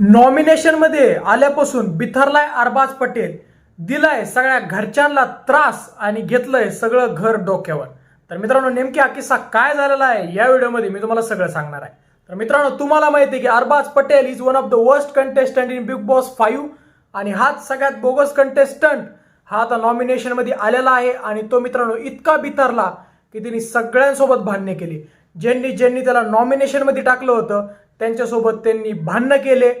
नॉमिनेशनमध्ये आल्यापासून बिथरलाय अरबाज पटेल. दिलाय सगळ्या घरच्यांना त्रास आणि घेतलंय सगळं घर डोक्यावर. तर मित्रांनो नेमकी हा किस्सा काय झालेला आहे या व्हिडिओमध्ये मी तुम्हाला सगळं सांगणार आहे. तर मित्रांनो तुम्हाला माहिती आहे की Arbaz Patel is one of the worst contestant in Bigg Boss five आणि हाच सगळ्यात बोगस कंटेस्टंट हा आता नॉमिनेशनमध्ये आलेला आहे आणि तो मित्रांनो इतका बिथरला की त्यांनी सगळ्यांसोबत भांडणे केली. ज्यांनी ज्यांनी त्याला नॉमिनेशनमध्ये टाकलं होतं त्यांच्यासोबत त्यांनी भांडणं केले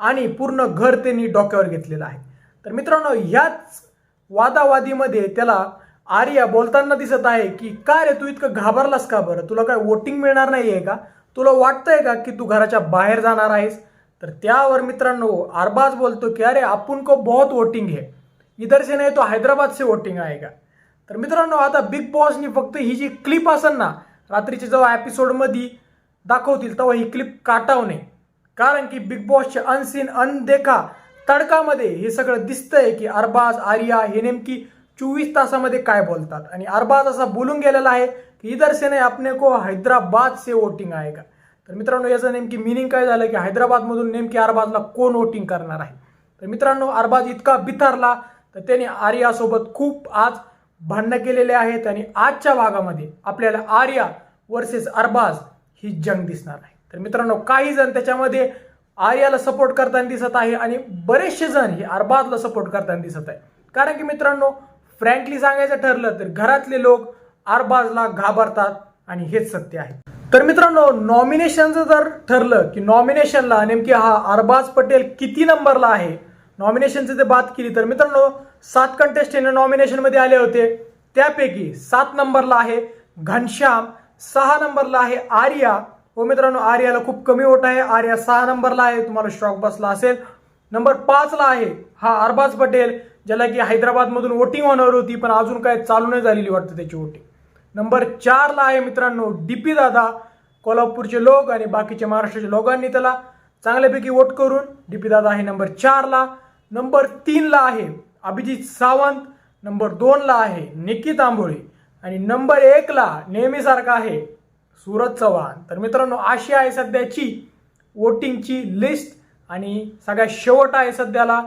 आणि पूर्ण घर त्यांनी डोक्यावर घेतलेलं आहे. तर मित्रांनो ह्याच वादावादीमध्ये त्याला आर्या बोलताना दिसत आहे की का रे तू इतकं घाबरलास का बरं? तुला काय वोटिंग मिळणार नाही आहे का? तुला वाटतंय का की तू घराच्या बाहेर जाणार आहेस? तर त्यावर मित्रांनो अरबाज बोलतो की अरे आपण को बहुत वोटिंग है. इधर से नाही तो हैदराबाद से वोटिंग आहे का तर मित्रांनो आता बिग बॉसनी फक्त ही जी क्लिप असेल ना रात्रीच्या जेव्हा एपिसोडमध्ये दाखवतील तेव्हा ही क्लिप काटावणे कारण की बिग बॉसचे अनसीन अनदेखा तडकामध्ये हे सगळं दिसतंय की अरबाज आर्या हे नेमकी चोवीस तासामध्ये काय बोलतात? आणि अरबाज असा बोलून गेलेला आहे की इधर से नाही आपने को हैदराबाद से वोटिंग आहे का तर मित्रांनो याचं नेमकी मिनिंग काय झालं की हैदराबादमधून नेमकी अरबाजला कोण वोटिंग करणार आहे? तर मित्रांनो अरबाज इतका बिथरला तर त्याने आर्यासोबत खूप आज भांडणं केलेले आहेत आणि आजच्या भागामध्ये आपल्याला आर्या वर्सेस अरबाज ही जंग दिसणार आहे. तर मित्रांनो काही जण त्याच्यामध्ये आर्याला सपोर्ट करताना दिसत आहे आणि बरेचसे जण हे अरबाजला सपोर्ट करताना दिसत आहे. कारण की मित्रांनो फ्रँकली सांगायचं ठरलं तर घरातले लोक अरबाजला घाबरतात आणि हेच सत्य आहे. तर मित्रांनो नॉमिनेशनचं जर ठरलं की नॉमिनेशनला नेमकी हा अरबाज पटेल किती नंबरला आहे नॉमिनेशनची जर बात केली तर मित्रांनो सात कंटेस्टंट नॉमिनेशनमध्ये आले होते. त्यापैकी सात नंबरला आहे घनश्याम सहा नंबरला आहे आर्या. हो मित्रांनो आर्याला खूप कमी वोट आहे. आर्या सहा नंबरला आहे. तुम्हाला शॉक बसला असेल. नंबर पाचला आहे हा अरबाज पटेल ज्याला की हैदराबादमधून वोटिंग होणार होती पण अजून काय चालू नाही झालेली वाटतं त्याची वोटिंग नंबर चारला आहे मित्रांनो डीपी दादा. कोल्हापूरचे लोक आणि बाकीच्या महाराष्ट्राच्या लोकांनी त्याला चांगल्यापैकी वोट करून डीपी दादा आहे नंबर चारला. नंबर तीनला आहे अभिजित सावंत. नंबर दोनला आहे निकित तांबोळे आणि नंबर एकला नेहमीसारखा आहे सूरज चव्हाण. तर मित्रांनो अशी आहे सध्याची वोटिंगची लिस्ट आणि सगळ्यात शेवट आहे सध्याला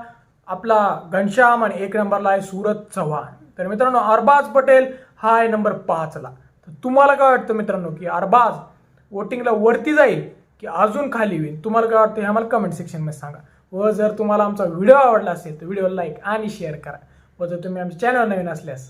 आपला घनश्याम आणि एक नंबरला आहे सूरज चव्हाण. तर मित्रांनो अरबाज पटेल हा आहे नंबर पाचला तर तुम्हाला काय वाटतं मित्रांनो की अरबाज वोटिंगला वरती जाईल की अजून खाली होईल? तुम्हाला काय वाटतं हे आम्हाला कमेंट सेक्शनमध्ये सांगा. व जर तुम्हाला आमचा व्हिडिओ आवडला असेल तर व्हिडिओ लाईक आणि शेअर करा. व जर तुम्ही आमच्या चॅनल नवीन असल्यास